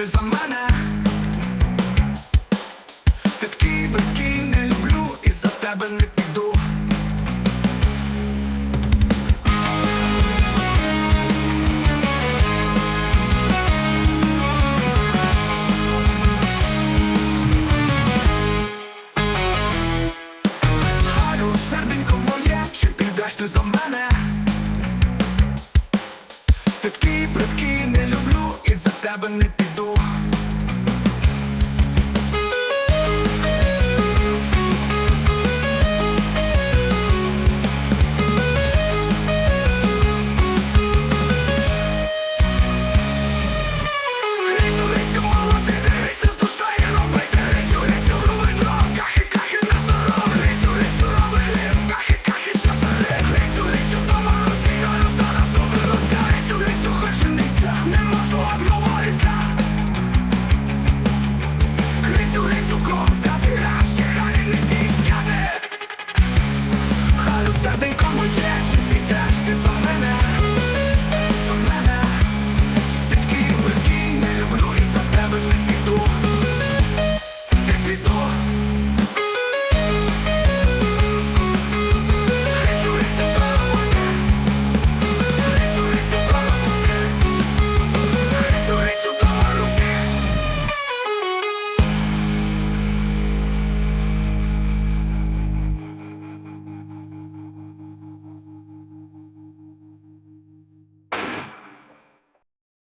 ти за мене, ти такий бридкий, не люблю і за тебе не піду. Харю, серденько моє, чи підеш ти за мене? Ти такий бридкий, не люблю і за тебе не піду. door.